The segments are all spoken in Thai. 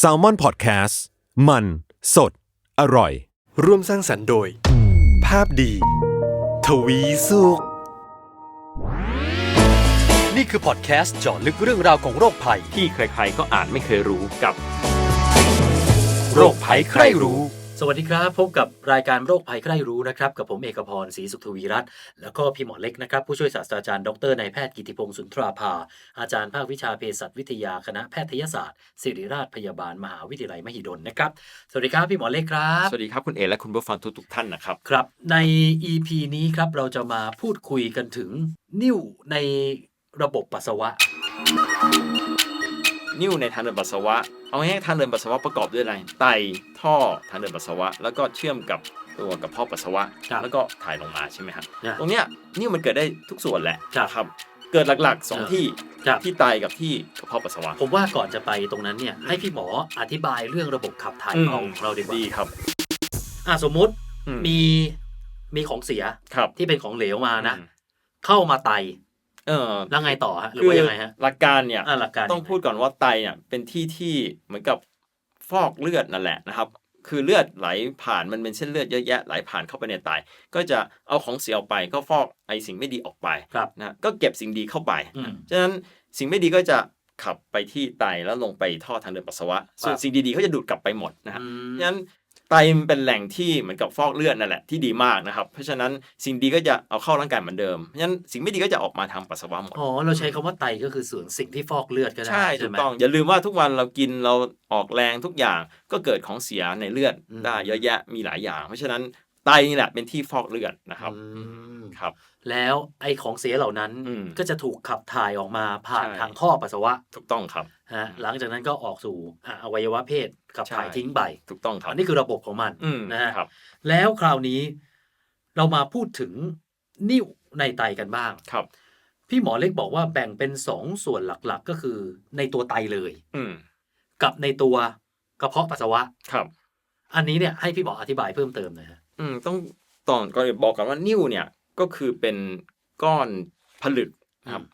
s a l ม o n PODCAST มัน สด อร่อย ร่วมสร้างสรรค์โดย ภาพดี ทวีสุข นี่คือพอดแคสต์เจาะลึกเรื่องราวของโรคภัย ที่ใครๆก็อ่านไม่เคยรู้กับ โรคภัยใครรู้ สวัสดีครับ พบกับรายการโรคภัยใครรู้นะครับกับผมเอกพรศรีสุขทวีรัตน์แล้วก็พี่หมอเล็กนะครับ ผู้ช่วยศาสตราจารย์ดรนายแพทย์กิติพงศ์สุนทราภา อาจารย์ภาควิชาเภสัชวิทยาคณะแพทยศาสตร์ ศิริราชพยาบาลมหาวิทยาลัยมหิดลนะครับ สวัสดีครับพี่หมอเล็กครับ สวัสดีครับคุณเอและคุณผู้ฟังทุกๆท่านนะครับครับ ใน EP นี้ครับเราจะมาพูดคุยกันถึงนิ่วในระบบปัสสาวะ นิ่วในทางเดินปัสสาวะ เอาง่ายๆทางเดินปัสสาวะประกอบด้วยอะไร ไต ท่อ ทางเดินปัสสาวะ แล้วก็เชื่อมกับตัวกระเพาะปัสสาวะ ครับแล้วก็ถ่ายลงมาใช่ไหมครับนะตรงเนี้ยนิ่วมันเกิดได้ทุกส่วนแหละครับครับ เกิดหลักๆสองครับที่ ครับ ที่ไตกับที่กระเพาะปัสสาวะ ผมว่าก่อนจะไปตรงนั้นเนี่ยให้พี่หมออธิบายเรื่องระบบขับถ่ายอืม ของเราดีกว่าดีครับอะสมมุติอืมมีมีของเสียครับที่เป็นของเหลวมานะ อืมเข้ามาไต เออแล้วไงต่อฮะหรือคือว่ายังไงฮะหลักการเนี่ยอะหลักการต้องพูดก่อนว่าไตเนี่ยเป็นที่ที่เหมือนกับฟอกเลือดนั่นแหละนะครับ คือเลือดไหลผ่านมันเป็นเส้นเลือดเยอะแยะไหลผ่านเข้าไปในไตก็จะเอาของเสียออกไปก็ฟอกไอสิ่งไม่ดีออกไปครับนะก็เก็บสิ่งดีเข้าไปอืมฉะนั้นสิ่งไม่ดีก็จะขับไปที่ไตแล้วลงไปท่อทางเดินปัสสาวะ ส่วนครับสิ่งดีๆเขาจะดูดกลับไปหมดนะฮะอืมฉะนั้น ไตมันเป็นแหล่งที่เหมือนกับฟอกเลือดนั่นแหละที่ดีมากนะครับ เพราะฉะนั้นสิ่งดีก็จะเอาเข้าร่างกายเหมือนเดิมเพราะฉะนั้นสิ่งไม่ดีก็จะออกมาทางปัสสาวะหมดอ๋อเราใช้คำว่าไตก็คือส่วนสิ่งที่ฟอกเลือดก็ได้ใช่ถูไหกมต้องอย่าลืมว่าทุกวันเรากินเราออกแรงทุกอย่างก็เกิดของเสียในเลือดอืมได้เยอะแยะมีหลายอย่าง เพราะฉะนั้น ไตนี่แหละเป็นที่ฟอกเลือดนะครับอืมครับ แล้วไอ้ของเสียเหล่านั้นอืมก็จะถูกขับถ่ายออกมาผ่านใช่ทางท่อปัสสาวะถูกต้องครับฮะหลังจากนั้นก็ออกสู่อะอวัยวะเพศขับถ่ายใช่ทิ้งไปถูกต้องครับอันนี้คือระบบของมันอืมนะฮะครับแล้วคราวนี้เรามาพูดถึงนิ่วในไตกันบ้างครับ พี่หมอเล็กบอกว่าแบ่งเป็นสองส่วนหลักๆ ก็คือในตัวไตเลย อืมกับในตัวกระเพาะปัสสาวะครับ อันนี้เนี่ยให้พี่หมออธิบายเพิ่มเติมหน่อยฮะ อืมต้องตอนก่อนอื่นบอกกันว่านิ่วเนี่ยก็คือเป็นก้อนผลึกนะครับ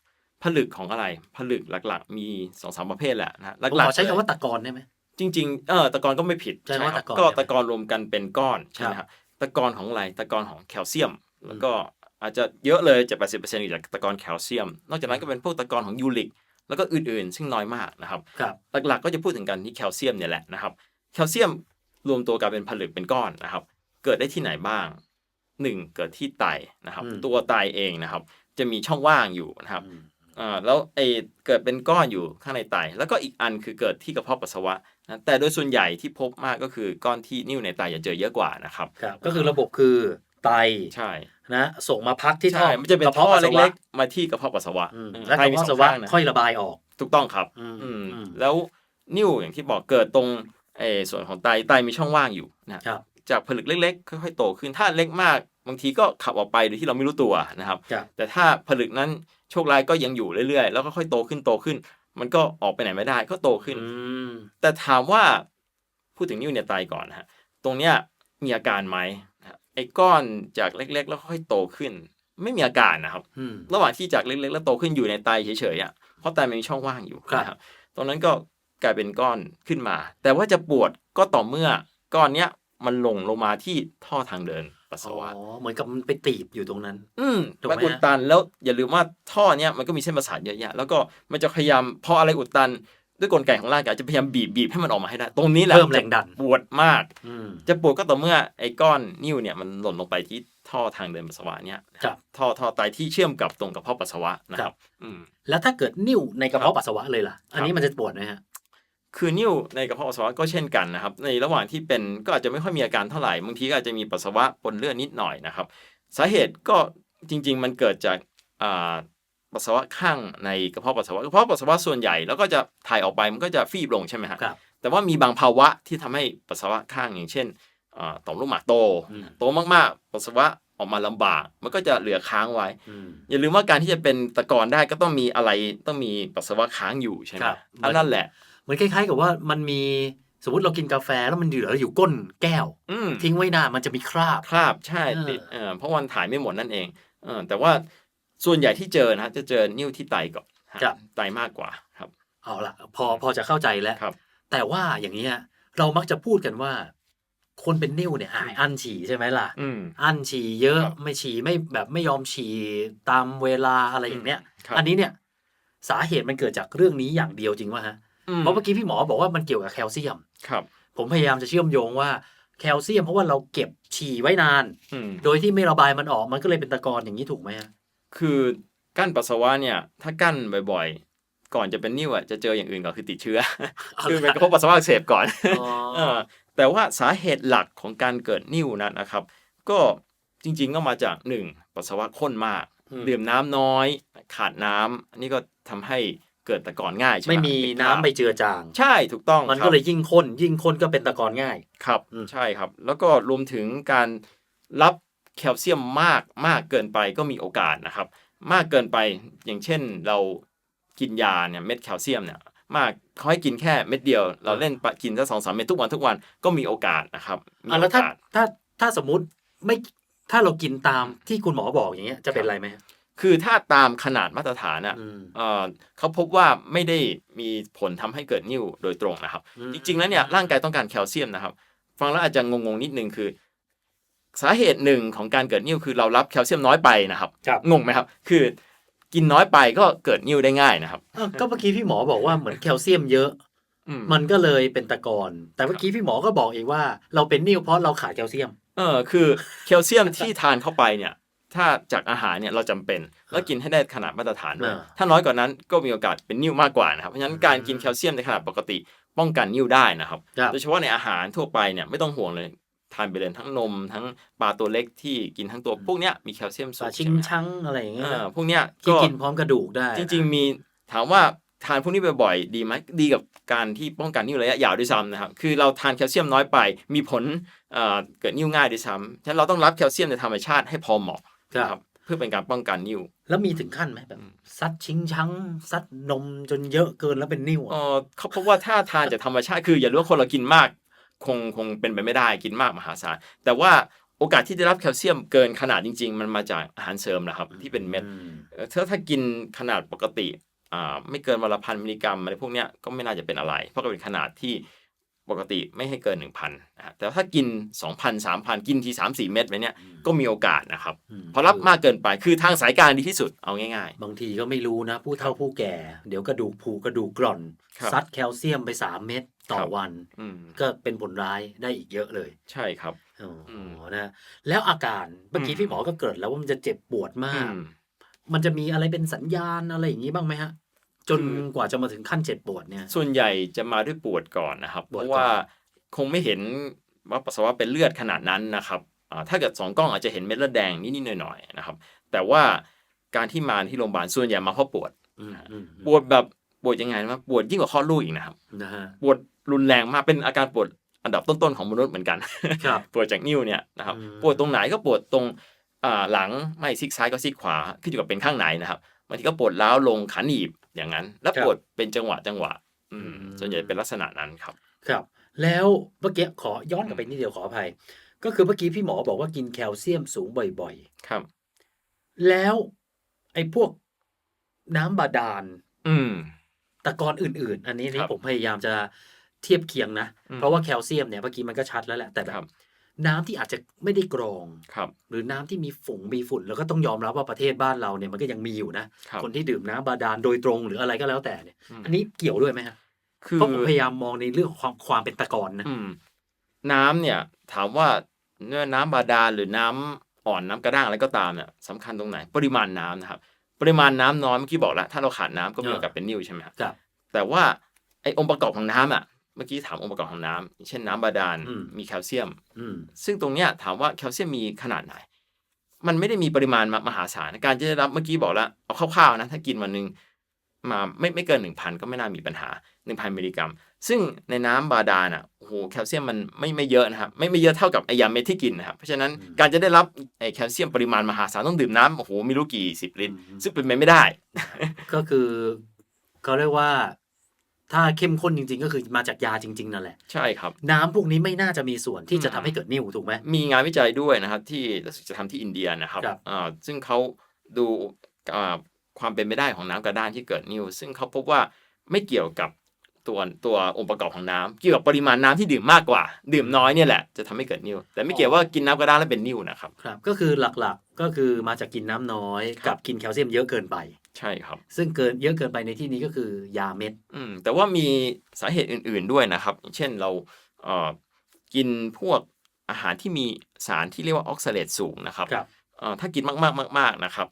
ผลึกของอะไร ผลึกหลัก ๆ มีสองสามประเภทแหละนะผมหลักขอๆ ใช้คำว่าตะกอนได้ไหม จริงๆ เออตะกอนก็ไม่ผิดใช่ว่าครับตะกอนก็ใช่ไหมตะกอนรวมกันเป็นก้อนใช่ไหมครับครับ ตะกอนของอะไร ตะกอนของแคลเซียม แล้วก็อาจจะเยอะเลยจะแปดสิบเปอร์เซ็นต์จากตะกอนแคลเซียม นอกจากนั้นก็เป็นพวกตะกอนของยูริก แล้วก็อื่นๆ ซึ่งน้อยมากนะครับ ครับ หลักๆ ก็จะพูดถึงกันที่แคลเซียมเนี่ยแหละนะครับ แคลเซียมรวมตัวกันเป็นผลึกเป็นก้อนนะครับ เกิดได้ที่ไหนบ้างหนึ่งเกิดที่ไตนะครับอืมตัวไตเองนะครับ จะมีช่องว่างอยู่นะครับอืมอ่าแล้วไอ้เกิดเป็นก้อนอยู่ข้างในไต แล้วก็อีกอันคือเกิดที่กระเพาะปัสสาวะนะแต่โดยส่วนใหญ่ที่พบมากก็คือก้อนที่นิ่วในไตจะเจอเยอะกว่านะครับครับก็คือระบบคือไตใช่นะส่งมาพักที่ท่อใช่มันจะเป็นกรท่อพาปัสสาวะเล็กๆมาที่กระเพาะปัสสาวะอืมอืมและกระเพาะปัสสาวะไตมีสองข้างนะค่อยระบายออก ถูกต้องครับอืมอืมอืมแล้วนิ่วอย่างที่บอกเกิดตรงไอ้ส่วนของไตไตมีช่องว่างอยู่นะครับ จากผลึกเล็กๆ ค่อยๆโตขึ้นถ้าเล็กมากบางทีก็ขับออกไปโดยที่เราไม่รู้ตัวนะครับครับ แต่ถ้าผลึกนั้นโชคร้ายก็ยังอยู่เรื่อยๆ แล้วก็ค่อยโตขึ้นโตขึ้น มันก็ออกไปไหนไม่ได้ก็โตขึ้นอืมแต่ถามว่าพูดถึงนิ้วในไตก่อนนะฮะตรงเนี้ยมีอาการไหมนะฮะไอ้ก้อนจากเล็ก ๆ แล้วค่อยโตขึ้น ไม่มีอาการนะครับอืมระหว่างที่จากเล็กๆ แล้วโตขึ้นอยู่ในไตเฉยๆอะเพราะไตมันมีช่องว่างอยู่ครับนะครับตรงนั้นก็กลายเป็นก้อนขึ้นมา แต่ว่าจะปวดก็ต่อเมื่อก้อนเนี้ย มันลงลงมาที่ท่อทางเดินปัสสาวะอ๋อเหมือนกับมันไปตีบอยู่ตรงนั้น อืมถูกไหมมันอุดตันแล้วอย่าลืมว่าท่อเนี้ยมันก็มีเส้นประสาทเยอะแยะแล้วก็มันจะพยายามพออะไรอุดตันด้วยกลไกของร่างกายจะพยายามบีบบีบให้มันออกมาให้ได้ ตรงนี้แหละเพิ่มแรงดันปวดมากอืมจะปวดก็ต่อเมื่อไอ้ก้อนนิ่วเนี่ยมันหล่นลงไปที่ท่อทางเดินปัสสาวะเนี่ยครับท่อท่อไตที่เชื่อมกับตรงกระเพาะปัสสาวะนะคครัรับบอืมแล้วถ้าเกิดนิ่วในกระเพาะปัสสาวะเลยล่ะ อันนี้มันจะปวดไหมฮะ คือนิ่วในกระเพาะปัสสาวะก็เช่นกันนะครับ ในระหว่างที่เป็นก็อาจจะไม่ค่อยมีอาการเท่าไหร่บางทีก็อาจจะมีปัสสาวะปนเลือดนิดหน่อยนะครับ สาเหตุก็จริง ๆ มันเกิดจากอ่าปัสสาวะข้างในกระเพาะปัสสาวะกระเพาะปัสสาวะส่วนใหญ่แล้วก็จะถ่ายออกไปมันก็จะฟีบลงใช่ไหมฮะครับแต่ว่ามีบางภาวะที่ทำให้ปัสสาวะข้างอย่างเช่นอ่าต่อมลูกหมากโตอืมโตมากๆปัสสาวะออกมาลำบาก มันก็จะเหลือค้างไว้อืมอย่าลืมว่าการที่จะเป็นตะกอนได้ก็ต้องมีอะไรต้องมีปัสสาวะค้างอยู่ใช่ไหมครับอันนั่นแหละเห มือนคล้ายๆ กับว่ามันมีสมมติเรากินกาแฟแล้วมันเหลืออยู่ก้นแก้วอืมทิ้งไว้นานมันจะมีคราบคราบใช่เออติดเออเพราะวันถ่ายไม่หมดนั่นเองเออแต่ว่าส่วนใหญ่ที่เจอนะจะเจอนิ้วที่ไตก่อนฮะครับไตมากกว่าครับ เอาละพอพอจะเข้าใจแล้วครับแต่ว่าอย่างนี้ยเรามักจะพูดกันว่า คนเป็นนิ่วเนี่ยอายอั้นฉี่ใช่ไหมล่ะอืมอั้นฉี่เยอะครับไม่ฉี่ไม่แบบไม่ยอมฉี่ตามเวลาอะไรอย่างเนี้ยครับอันนี้เนี่ย สาเหตุมันเกิดจากเรื่องนี้อย่างเดียวจริงว่าฮะอืม เพราะเมื่อกี้พี่หมอบอกว่ามันเกี่ยวกับแคลเซียมครับ ผมพยายามจะเชื่อมโยงว่าแคลเซียมเพราะว่าเราเก็บฉี่ไว้นานอืมโดยที่ไม่ระบายมันออกมันก็เลยเป็นตะกอนอย่างนี้ถูกไหมฮะคือกั้นปัสสาวะเนี่ยถ้ากั้นบ่อยๆ ก่อนจะเป็นนิ่วอะจะเจออย่างอื่นก่อนคือติดเชื้อ คือเป็นกระเพาะปัสสาวะอักเสบก่อนอ๋อเออแต่ว่าสาเหตุหลักของการเกิดนิ่วนั้นนะครับ ก็จริงๆก็มาจากหนึ่งปัสสาวะข้นมากอืมดื่มน้ำน้อย ขาดน้ำอันนี้ก็ทำให้ เกิดตะกอนง่ายใช่ไหมไม่มีน้ำไปเจือจาง ใช่ถูกต้องมันครัก็บเลยยิ่งข้น ยิ่งข้นก็เป็นตะกอนง่ายครับอืมใช่ครับ แล้วก็รวมถึงการรับแคลเซียมมากมากเกินไปก็มีโอกาสนะครับ มากเกินไปอย่างเช่นเรากินยาเนี่ยเม็ดแคลเซียมเนี่ยมากเขาให้กินแค่เม็ดเดียว เราเล่นปะกินสักสองสามเม็ดทุกวันทุกวันก็มีโอกาสนะครับมีอะโอแล้วถ้ากาสถ้าถ้าสมมุติไม่ถ้าเรากินตามที่คุณหมอบอกอย่างเงี้ยจะเป็นไรไหมฮะ คือถ้าตามขนาดมาตรฐานอะอืมเอ่อเขาพบว่าไม่ได้มีผลทำให้เกิดนิ่วโดยตรงนะครับอืมจริงๆแล้วเนี่ยร่างกายต้องการแคลเซียมนะครับ ฟังแล้วอาจจะงงๆนิดนึงคือ สาเหตุหนึ่งของการเกิดนิ่วคือเรารับแคลเซียมน้อยไปนะครับครับงงไหมครับ คือกินน้อยไปก็เกิดนิ่วได้ง่ายนะครับอ้าวก็เมื่อกี้พี่หมอบอกว่าเหมือนแคลเซียมเยอะอืมมันก็เลยเป็นตะกอนแต่เมื่อกี้พี่หมอก็บอกเองว่า เราเป็นนิ่วเพราะเราขาดแคลเซียม เออคือแคลเซียมที่ทานเข้าไปเนี่ย ถ้าจากอาหารเนี่ยเราจำเป็นแล้วกินให้ได้ขนาดมาตรฐานด้วยอ่าถ้าน้อยกว่านั้นก็มีโอกาสเป็นนิ่วมากกว่านะครับเพราะฉะนั้นการกินแคลเซียมในขนาดปกติ ป้องกันนิ่วได้นะครับครับโดยเฉพาะในอาหารทั่วไปเนี่ยไม่ต้องห่วงเลยทานไปเลยทั้งนมทั้งปลาตัวเล็กที่กินทั้งตัวพวกเนี้ยมีแคลเซียมปสูลางชิงใช่ไหมชังอะไรอย่างเงี้ยเออพวกเนี้ยที่ก็กินพร้อมกระดูกได้ จริง ๆ มีถามว่าทานพวกนี้บ่อยๆดีไหมดีกับการที่ป้องกันนิ่วระยะยาวด้วยซ้ำนะครับคือเราทานแคลเซียมน้อยไป มีผลเอ่อเกิดนิ่วง่ายด้วยซ้ำฉะนั้นเราต้องรับแคลเซียมในธรรมชาติให้พอเหมาะ ครับเพื่อเป็นการป้องกันนิ่ว แล้วมีถึงขั้นไหมแบบซัดชิงชังซัดนมจนเยอะเกินแล้วเป็นนิ่วเออะอเขาพบว่าถ้าทานจากธรรมชาติคืออย่ารู้ว่าคนเรากินมาก คงคงเป็นไปไม่ได้กินมากมหาศาลแต่ว่าโอกาสที่จะรับแคลเซียมเกินขนาดจริง ๆ มันมาจากอาหารเสริมนะครับ ที่เป็นเม็ดอืมเอ่อถ้าถ้ากินขนาดปกติอ่าไม่เกินวันละพันมิลลิกรัมอะไรพวกเนี้ยก็ไม่น่าจะเป็นอะไร เพราะก็เป็นขนาดที่ ปกติไม่ให้เกิน 1,000นะฮะแต่ถ้ากิน 2,000 3,000 กินที 3-4 เม็ดไปเนี้ยก็มีโอกาสนะครับอืมพอรับมากเกินไปคือทางสายกลางดีที่สุดเอาง่ายบางทีก็ไม่รู้นะ ผู้เฒ่าผู้แก่ เดี๋ยวกระดูกผูกระดูกกร่อนครับซัดแคลเซียมไปสามเม็ดต่อครับวันๆอืมก็เป็นผลร้ายได้อีกเยอะเลย ใช่ครับอ๋ออมนะแล้วอาการเมื่อกี้อืมพี่หมอก็เกิดแล้วว่ามันจะเจ็บปวดมาอืกมมันจะมีอะไรเป็นสัญญาณอะไรอย่างนี้บ้างไหมฮะ จนคือกว่าจะมาถึงขั้นเจ็บปวดเนี่ย ส่วนใหญ่จะมาด้วยปวดก่อนนะครับปเพวดก่อนราะว่าคงไม่เห็นว่าปัสสาวะเป็นเลือดขนาดนั้นนะครับอ่าถ้าเกิดสองกล้องอาจจะเห็นเม็ดเลือดแดงนิดๆหน่อยๆนะครับ แต่ว่าการที่มาที่โรงพยาบาลส่วนใหญ่มาเพราะปวดอืมอืมปวดแบบปวดยังไงนะปวดยิ่งกว่าคลอดลูกอีกนะครับนะฮะปวดรุนแรงมากเป็นอาการปวดอันดับต้นๆของมนุษย์เหมือนกันครับปวดจากนิ้วเนี่ยนะครับอืมปวดตรงไหนก็ปวดตรงอ่าหลังไม่ซีกซ้ายก็ซีกขวาขึ้นอยู่กับเป็นข้างไหนนะครับบางทีก็ปวดล้าวลงขาหนีบ อย่างนั้น แล้วปวดเป็นจังหวะจังหวะ อืมส่วนใหญ่เป็นลักษณะนั้นครับ ครับ แล้วเมื่อกี้ขอย้อนกลับไปนิดเดียวขออภัย ก็คือเมื่อกี้พี่หมอบอกว่ากินแคลเซียมสูงบ่อยครับๆแล้วไอ้พวกน้ำบาดาล อืมตะกอนอื่น ๆ อันนี้คนี่รับผมพยายามจะเทียบเคียงนะอืมเพราะว่าแคลเซียมเนี่ยเมื่อกี้มันก็ชัดแล้วแหละแต่แบครับบ น้ำที่อาจจะไม่ได้กรองครับหรือน้ำที่มีฝุ่งมีฝุ่น แล้วก็ต้องยอมรับว่าประเทศบ้านเราเนี่ยมันก็ยังมีอยู่นะครับคนที่ดื่มน้ำบาดาลโดยตรงหรืออะไรก็แล้วแต่เนี่ยอืมอันนี้เกี่ยวด้วยไหมฮะคือเพราะผมพยายามมองในเรื่องของความความเป็นตะกอนนะอืมน้ำเนี่ย ถามว่าเนื้อน้ำบาดาลหรือน้ำอ่อนน้ำกระด้างอะไรก็ตามเนี่ยสำคัญตรงไหน ปริมาณน้ำนะครับ ปริมาณน้ำน้อยเมื่อกี้บอกแล้วถ้าเราขาดน้ำก็มีโอกาสเป็นนิ่วใช่ไหมครับครับแต่ว่าไอองค์ประกอบของน้ำอะ เมื่อกี้ถามองค์ประกอบของน้ำอย่างเช่นน้ำบาดาลอืมมีแคลเซียมอืมซึ่งตรงเนี้ยถามว่าแคลเซียมมีขนาดไหน มันไม่ได้มีปริมาณมหาศาลการจะได้รับเมื่อกี้บอกแล้วเอาคร่าวๆนะถ้ากินวันหนึ่งมาไม่ไม่เกินหนึ่งพันก็ไม่น่ามีปัญหาหนึ่งพันมิลลิกรัม ซึ่งในน้ำบาดาลอะโอ้โหแคลเซียมมันไม่ไม่เยอะนะครับไม่ไม่เยอะเท่ากับไอยาเม็ดที่กินนะครับเพราะฉะนั้นอืมการจะได้รับไอแคลเซียมปริมาณมหาศาลต้องดื่มน้ำโอ้โหไม่รู้กี่สิบลิตรอืมซึ่งเป็นไปไม่ได้ ก็คือเขาเรียกว่า ถ้าเข้มข้นจริง ๆ ก็คือมาจากยาจริง ๆ นั่นแหละ ใช่ครับ น้ำพวกนี้ไม่น่าจะมีส่วนที่จะอืมทำให้เกิดนิ่วถูกไหม มีงานวิจัยด้วยนะครับที่รู้สึกจะทำที่อินเดียนะครับครับ อ่าซึ่งเขาดูอ่าความเป็นไปได้ของน้ำกระด้างที่เกิดนิ่วซึ่งเขาพบว่าไม่เกี่ยวกับตัวตัวองค์ประกอบของน้ำเกี่ยวกับปริมาณน้ำที่ดื่มมากกว่า ดื่มน้อยเนี่ยแหละจะทำให้เกิดนิ่วแต่ไม่เกี่ยวว่ากินน้ำกระด้างแล้วเป็นนิ่วนะครับ ครับ ก็คือหลักๆก็คือมาจากกินน้ำน้อยครักับบกินแคลเซียมเยอะเกินไป ใช่ครับ ซึ่งเกินเยอะเกินไปในที่นี้ก็คือยาเม็ดอืมแต่ว่ามีสาเหตุอื่น ๆด้วยนะครับ อย่างเช่นเราเอ่อกินพวกอาหารที่มีสารที่เรียกว่าออกซาเลตสูงนะครับครับ เอ่อถ้ากินมากๆมาก ๆนะครับ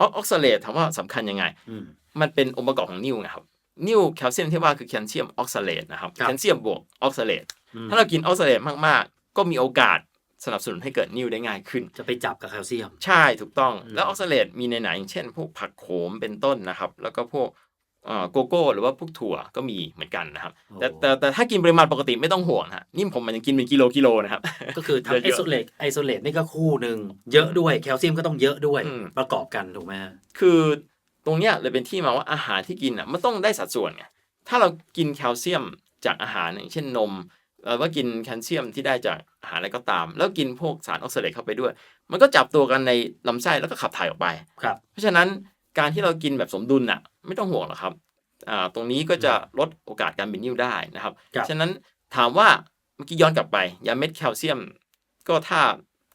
ออกซาเลตถามว่าสำคัญยังไง อืม มันเป็นองค์ประกอบของนิ่วนะครับนิ่วแคลเซียมที่ว่าคือแคลเซียมออกซาเลตนะครับครับ แคลเซียมบวกออกซาเลตอืมถ้าเรากินออกซาเลตมากๆ ก็มีโอกาส สนับสนุนให้เกิดนิ่วได้ง่ายขึ้น จะไปจับกับแคลเซียม ใช่ถูกต้องอืมแล้วออกซาเลตมีในไหนอย่างเช่น พวกผักโขมเป็นต้นนะครับ แล้วก็พวกเอ่อโกโก้หรือว่าพวกถั่วก็มีเหมือนกันนะครับ แต่แต่แต่ถ้ากินปริมาณปกติไม่ต้องห่วงฮะนี่ผมมันยังกินเป็นกิโลกิโลนะครับ ก็คือทั้งเยไออะๆโซเลตไอโซเลตนี่ก็คู่หนึ่งเยอะด้วยแคลเซียมก็ต้องเยอะด้วยอืมประกอบกันถูกไหมฮะคือตรงเนี้ยเลยเป็นที่มาว่าอาหารที่กินอะมันต้องได้สัดส่วนไงถ้าเรากินแคลเซียมจากอาหารอย่างเช่นนม หรือว่ากินแคลเซียมที่ได้จากอาหารอะไรก็ตาม แล้วกินพวกสารออกซาเลตเข้าไปด้วย มันก็จับตัวกันในลำไส้แล้วก็ขับถ่ายออกไปครับเพราะฉะนั้นการที่เรากินแบบสมดุลน่ะ ไม่ต้องห่วงหรอกครับอ่าตรงนี้ก็จะลดโอกาสการเป็นนิ่วได้นะครับครับ ฉะนั้นถามว่าเมื่อกี้ย้อนกลับไปยาเม็ดแคลเซียม ก็ถ้า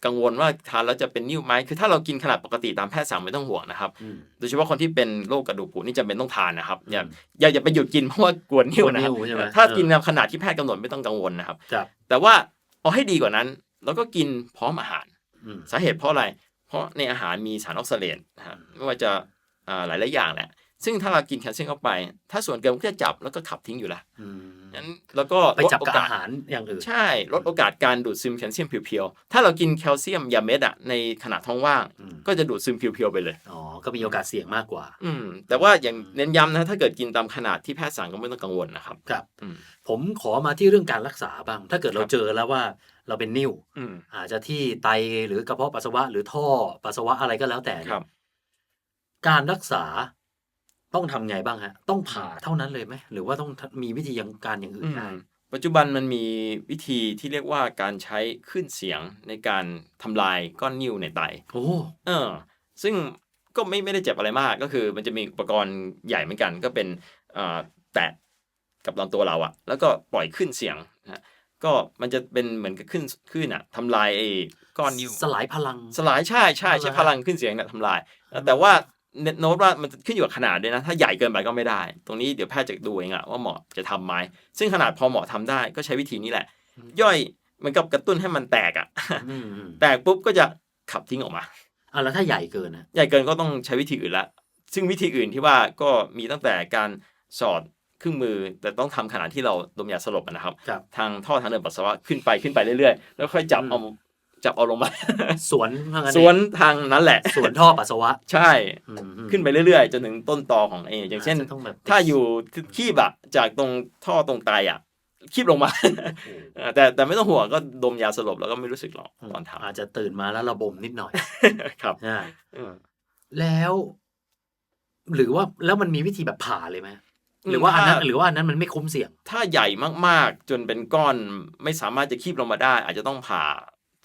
กังวลว่าทานแล้วจะเป็นนิ่วไหมคือถ้าเรากินขนาดปกติตามแพทย์สั่งไม่ต้องห่วงนะครับอืมโดยเฉพาะคนที่เป็นโรคกระดูกผุนี่จำเป็นต้องทานนะครับ อย่าอืมอย่าอย่าไปหยุดกินเพราะว่ากลัวนิ่วนะครับกลัวนิ่วใช่ไหมถ้าเออกินในขนาดที่แพทย์กำหนดไม่ต้องกังวลนะครับครับแต่ว่าเอาให้ดีกว่านั้นเราก็กินพร้อมอาหารอืมสาเหตุเพราะอะไร เพราะในอาหารมีสารออกซาเลตนะฮะไม่ว่าจะอ่าหลายหลายๆอย่างแหละ ซึ่งถ้าเรากินแคลเซียมเข้าไป ถ้าส่วนเกินมันก็จะจับแล้วก็ขับทิ้งอยู่แล้วอืมนั้นแล้วก็ไปจับลดโอกับกาสอาหารอย่างอื่น ใช่ ลดโอกาสการดูดซึมแคลเซียมเพียวๆ ถ้าเรากินแคลเซียมยาเม็ดอะในขณะท้องว่างอืมก็จะดูดซึมเพียวๆไปเลย อ๋อ ก็มีโอกาสเสี่ยงมากกว่า อืม แต่ว่าอย่างเน้นย้ำนะ ถ้าเกิดกินตามขนาดที่แพทย์สั่งก็ไม่ต้องกังวลนะครับ ครับอืมผมขอมาที่เรื่องการรักษาบ้าง ถ้าเกิดเราครับเจอแล้วว่าเราเป็นนิ่วอืมอาจจะที่ไตหรือกระเพาะปัสสาวะหรือท่อปัสสาวะอะไรก็แล้วแต่เนี่ยครับการรักษา ต้องทำไงบ้างฮะ ต้องผ่าเท่านั้นเลยไหมหรือว่าต้องมีวิธียังการอย่างอื่นอืมได้ ปัจจุบันมันมีวิธีที่เรียกว่าการใช้คลื่นเสียงในการทำลายก้อนนิ่วในไต โอ้ เออ ซึ่งก็ไม่ไม่ได้เจ็บอะไรมาก ก็คือมันจะมีอุปกรณ์ใหญ่เหมือนกัน ก็เป็นเอ่อแตะกับลำตัวเราอะแล้วก็ปล่อยขึ้นเสียงนะฮะก็มันจะเป็นเหมือนกับขึ้นขึ้นอะทำลายไอ้ก้อนนิ้วสลายพลัง สลายใช่ใช่ใช้เอาละพลังขึ้นเสียงเนี่ยทำลาย แต่ว่าเน็ต โน้ตว่ามันขึ้นอยู่กับขนาดด้วยนะ ถ้าใหญ่เกินไปก็ไม่ได้ ตรงนี้เดี๋ยวแพทย์จะดูเองอะว่าเหมาะจะทำไหมซึ่งขนาดพอเหมาะทำได้ก็ใช้วิธีนี้แหละ ย่อยเหมันกับกระตุ้นให้มันแตกอะอืมอืมแตกปุ๊บก็จะขับทิ้งออกมาอะแล้วถ้าใหญ่เกินนะใหญ่เกินก็ต้องใช้วิธีอื่นละซึ่งวิธีอื่นที่ว่าก็มีตั้งแต่การสอดเครื่องมือแต่ต้องทำขณะที่เราดมยาสลบอะนะครับครับ ทางท่อทางเดินปัสสาวะขึ้นไปขึ้นไปเรื่อยๆ แล้วค่อยจับอืมเอา จับเอาลงมา สวนว่างั้สวนทางนั้นแหละ สวนท่อปัสสาวะ ใช่อืมอืมขึ้นไปเรื่อยๆ จนถึงต้นตอของเอ อย่างเช่นจจะต้องแบบถ้าอยู่คีบอะจากตรงท่อตรงไตอะคีบลงมาโอ้เออแต่แต่ไม่ต้องห่วงก็ดมยาสลบแล้วก็ไม่รู้สึกหรอกตอนทอาจจะตื่นมาแล้วระบมนิดหน่อยำครับอ่าเออแล้วหรือว่าแล้วมันมีวิธีแบบผ่าเลยไหมหรือว่าอันนั้นถ้าหรือว่าอันนั้นมันไม่คุ้มเสี่ยง ถ้าใหญ่มากๆ จนเป็นก้อนไม่สามารถจะคีบลงมาได้ อาจจะต้องผ่า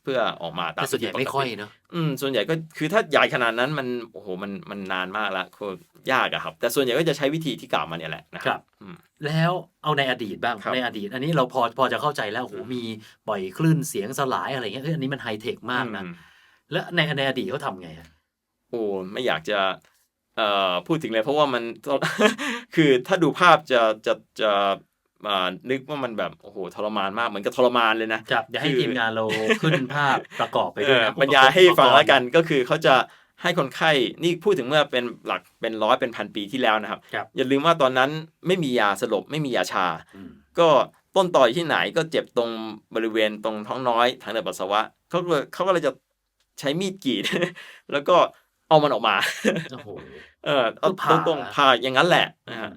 เพื่อออกมาตามแต่ส่วนใหญ่ที่ปกติไม่ค่อยเนาะอืมส่วนใหญ่ก็คือถ้าใหญ่ขนาดนั้นมันโอ้โหมันมันนานมากแล้วคือยากอะครับ แต่ส่วนใหญ่ก็จะใช้วิธีที่กล่าวมาเนี่ยแหละนะคครัรับอืมแล้วเอาในอดีตบ้างครับในอดีต อันนี้เราพอพอจะเข้าใจแล้วโอ้โหอืมมีปล่อยคลื่นเสียงสลายอะไรเงี้ยเอยอันนี้มันไฮเทคมากนะอืแล้วในในอดีตเขาทำไงอะโอ้ไม่อยากจะเอ่อพูดถึงเลยเพราะว่ามันคือถ้าดูภาพจะจะจะ อ่านึกว่ามันแบบโอ้โหทรมานมากเหมือนกับทรมานเลยนะครับเดี๋ยวให้คือทีมงานเราขึ้นภาพประกอบไปเอด้วยอนะบรรยายให้ฟังอุปรณ์แล้วกันก็คือเขาจะให้คนไข้นี่พูดถึงเมื่อเป็นหลักเป็นร้อยเป็นพันปีที่แล้วนะครับครับอย่าลืมว่าตอนนั้นไม่มียาสลบไม่มียาชาอืมก็ต้นต่อยที่ไหนก็เจ็บตรงบริเวณตรงท้องน้อยทางเดินปัสสาวะเขาก็เลยเขาก็เลยจะใช้มีดกรีด แล้วก็เอามันออกมาโอ้โหเออเอาคือผ่าตรงๆผ่าอย่างนั้นแหละนะฮะ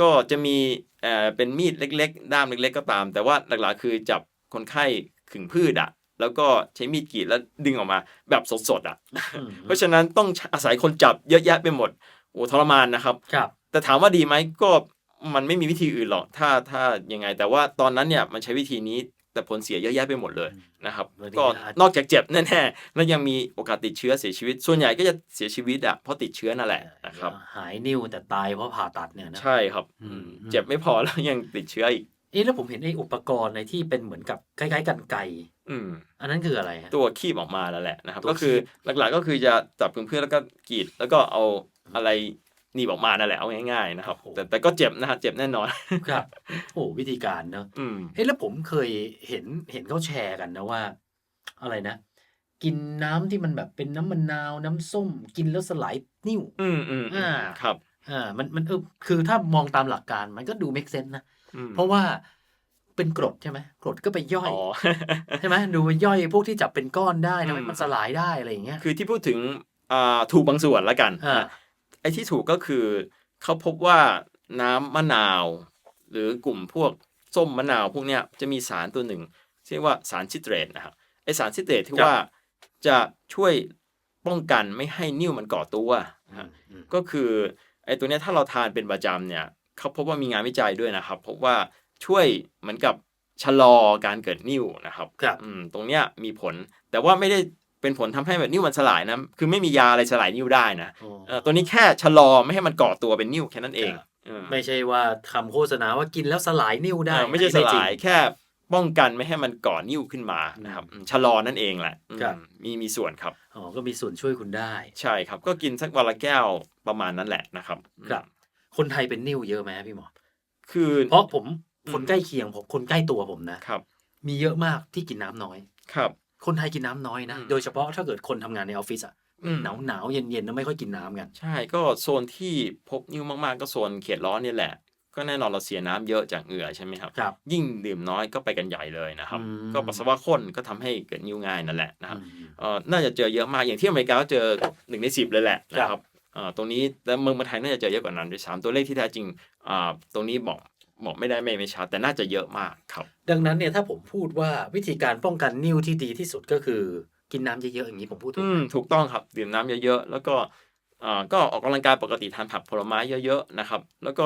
ก็จะมีเอ่อเป็นมีดเล็ก ๆ ด้ามเล็ก ๆ ก็ตาม แต่ว่าหลักๆคือจับคนไข้ขึงพืชอะ แล้วก็ใช้มีดกรีดแล้วดึงออกมาแบบสดๆอะอืมเพราะฉะนั้นต้องอาศัยคนจับเยอะแยะไปหมดโอ้ทรมานนะครับ ครับ แต่ถามว่าดีไหมก็มันไม่มีวิธีอื่นหรอกถ้าถ้ายังไง แต่ว่าตอนนั้นเนี่ยมันใช้วิธีนี้ แต่ผลเสียเยอะแยะไปหมดเลยนะครับวันนี้ก็อาจนอกจากเจ็บแน่ๆแล้วยังมีโอกาสติดเชื้อเสียชีวิต ส่วนใหญ่ก็จะเสียชีวิตอะเพราะติดเชื้อนั่นแหละนะครับหายนิ้วแต่ตายเพราะผ่าตัดเนี่ยนะใช่ครับอืมอืมอืมเจ็บไม่พอแล้วยังติดเชื้ออีกเอ๊ะแล้วผมเห็นไอ้อุปกรณ์ในที่เป็นเหมือนกับคล้ายๆกันไก่อืมอันนั้นคืออะไรฮะตัวคีบออกมาแล้วแหละนะครับตัวก็คือคีบหลักๆก็คือจะจับเพื่อนๆแล้วก็กรีดแล้วก็เอาอะไร หนีบออกมานั่นแหละเอาง่ายๆนะครับ แต่แต่ก็เจ็บนะฮะเจ็บแน่นอนครับโอ้วิธีการเนอะอืมเอ๊ะแล้วผมเคยเห็นเห็นเขาแชร์กันนะว่า อะไรนะ กินน้ำที่มันแบบเป็นน้ำมะนาวน้ำส้ม กินแล้วสลายนิ้วอืมอืมอืมอ่าครับอ่ามันมันเออคือถ้ามองตามหลักการมันก็ดูเมคเซนนะอืมเพราะว่าเป็นกรดใช่ไหมกรดก็ไปย่อยอ๋อใช่ไหมดูไปย่อยพวกที่จับเป็นก้อนได้อืทำมให้มันสลายได้อะไรอย่างเงี้ยคือที่พูดถึงอ่าถูกบางส่วนละกันอ่านะ ไอ้ที่ถูกก็คือเขาพบว่าน้ำมะนาว หรือกลุ่มพวกส้มมะนาวพวกเนี้ยจะมีสารตัวหนึ่งเรียกว่าสารซิเตรตนะครับไอสารซิเตรตที่ว่าจะช่วยป้องกันไม่ให้นิ่วมันก่อตัวนะฮะอืมก็คือไอ้ตัวเนี้ยถ้าเราทานเป็นประจำเนี่ยเขาพบว่ามีงานวิจัยด้วยนะครับพบว่าช่วยเหมือนกับชะลอการเกิดนิ่วนะครับครับอืมตรงเนี้ยมีผลแต่ว่าไม่ได้ เป็นผลทำให้แบบนิ่วมันสลายนะคือไม่มียาอะไรสลายนิ่วได้นะโอ้เออตัวนี้แค่ชะลอไม่ให้มันก่อตัวเป็นนิ่วแค่นั้นเองครับเออไม่ใช่ว่าคำโฆษณาว่ากินแล้วสลายนิ้วได้เออไม่ใช่สจริงลายแค่ป้องกันไม่ให้มันก่อนิ่วขึ้นมานะครับอืมชะลอนั่นเองแหละอืมครับมีมีส่วนครับอ๋อก็มีส่วนช่วยคุณได้ ใช่ครับ ก็กินสักวันละแก้วประมาณนั้นแหละนะครับครับ คนไทยเป็นนิ้วเยอะไหมพี่หมอคือเพราะผมอืมคนใกล้เคียงผมคนใกล้ตัวผมนะครับ มีเยอะมากที่กินน้ำน้อยครับ คนไทยกินน้ำน้อยนะอืมโดยเฉพาะถ้าเกิดคนทำงานในออฟฟิศอะอืมหนาวหนาวๆเย็นเย็นๆแล้วไม่ค่อยกินน้ำกัน ใช่ก็โซนที่พบนิ่วมากๆ ก็โซนเขตร้อนเนี่ยแหละ ก็แน่นอนเราเสียน้ำเยอะจากเหงื่อใช่ไหมครับครับ ยิ่งดื่มน้อยก็ไปกันใหญ่เลยนะครับอืมก็ปัสสาวะข้นก็ทำให้เกิดนิ่วง่ายนั่นแหละนะครับอืมเอ่อน่าจะเจอเยอะมากอย่างที่อเมริกาก็เจอหนึ่งในสิบเลยแหละครับนะครับเอ่อตรงนี้แต่เมืองไทยน่าจะเจอเยอะกว่านั้นด้วยซ้ำตัวเลขที่แท้จริงอ่าตรงนี้บอก บอกไม่ได้ไม่ไม่ชัดแต่น่าจะเยอะมากครับ ดังนั้นเนี่ยถ้าผมพูดว่าวิธีการป้องกันนิ้วที่ดีที่สุดก็คือ กินน้ำเยอะๆอย่างนี้ผมพูดถูกอืไหมมถูกต้องครับดื่มน้ำเยอะๆแล้วก็อ่าก็ออกกำลังกายปกติทานผักผลไม้เยอะๆนะครับ แล้วก็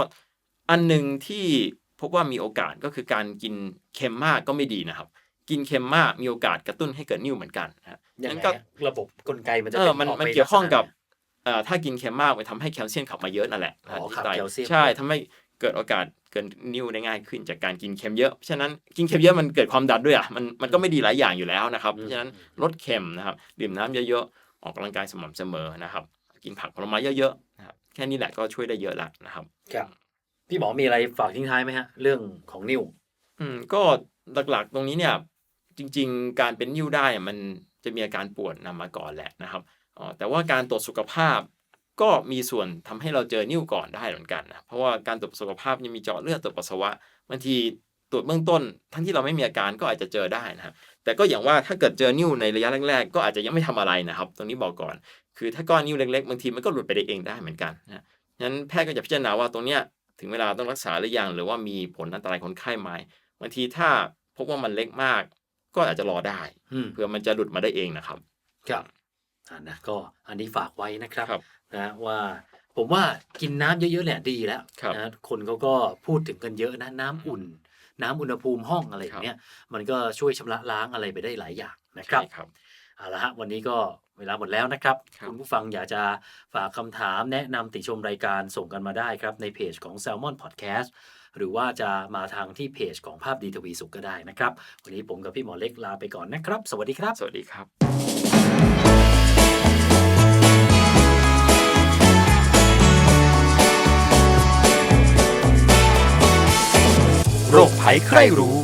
อันหนึ่งที่พบว่ามีโอกาสก็คือการกินเค็มมากก็ไม่ดีนะครับ กินเค็มมากมีโอกาสกระตุ้นให้เกิดนิ่วเหมือนกันนะฮะยังงั้นไงก็ฮะระบบกลไกมันจะเออมันป็มันไปเกี่ยวข้องกับลัษณะเอ่อถ้ากินเค็มมากมันทำให้แคลเซียมขับมาเยอะนั่นแหละอ๋อที่ขับไตแคลเซียมใช่ทำให้เกิดโอกาส เกิดนิ่วได้ง่ายขึ้นจากการกินเค็มเยอะเพราะฉะนั้นกินเค็มเยอะมันเกิดความดันด้วยอะมันมันก็ไม่ดีหลายอย่างอยู่แล้วนะครับอืมเพราะฉะนั้นลดเค็มนะครับดื่มน้ำเยอะๆออกกำลังกายสม่ำเสมอนะครับ กินผักผลไม้เยอะๆนะครับแค่นี้แหละก็ช่วยได้เยอะละนะครับครับพี่หมอมีอะไรฝากทิ้งท้ายไหมฮะ เรื่องของนิ้วอืมก็หลักๆตรงนี้เนี่ยจริง ๆ การเป็นนิ่วได้อะมันจะมีอาการปวดนำมาก่อนแหละนะครับอ๋อแต่ว่าการตรวจสุขภาพ ก็มีส่วนทำให้เราเจอนิ่วก่อนได้เหมือนกันนะเพราะว่าการตรวจสุขภาพยังมีเจาะเลือดตรวจปัสสาวะบางทีตรวจเบื้องต้น ทั้งที่เราไม่มีอาการก็อาจจะเจอได้นะครับแต่ก็อย่างว่าถ้าเกิดเจอนิ่วในระยะแรกๆ ก็อาจจะยังไม่ทำอะไรนะครับ ตรงนี้บอกก่อน คือถ้าก้อนนิ่วเล็กๆบางทีมันก็หลุดไปได้เองได้เหมือนกันนะงั้นแพทย์ก็จะพิจารณาว่าตรงเนี้ยถึงเวลาต้องรักษาหรือยังหรือว่ามีผลอันตรายคนไข้ไหมบางทีถ้าพบว่ามันเล็กมาก ก็อาจจะรอได้เพื่อมันจะหลุดมาได้เองนะครับ ครับ นะก็อันนี้ฝากไว้นะครับครับนะว่าผมว่ากินน้ำเยอะๆเนี่ยดีแล้วครับนะคนเขาก็พูดถึงกันเยอะนะน้ำอุ่น น้ำอุณหภูมิห้องอะไรอย่างเงี้ยมันก็ช่วยชำระล้างอะไรไปได้หลายอย่างนะครับ ใช่ครับ เอาละฮะวันนี้ก็เวลาหมดแล้วนะครับ ครับณผู้ฟังอยากจะฝากคำถามแนะนำติชมรายการส่งกันมาได้ครับ ในเพจของ Salmon Podcast หรือว่าจะมาทางที่เพจของภาพดีทวีสุขก็ได้นะครับ วันนี้ผมกับพี่หมอเล็กลาไปก่อนนะครับ สวัสดีครับ สวัสดีครับ โรคภัยใครรู้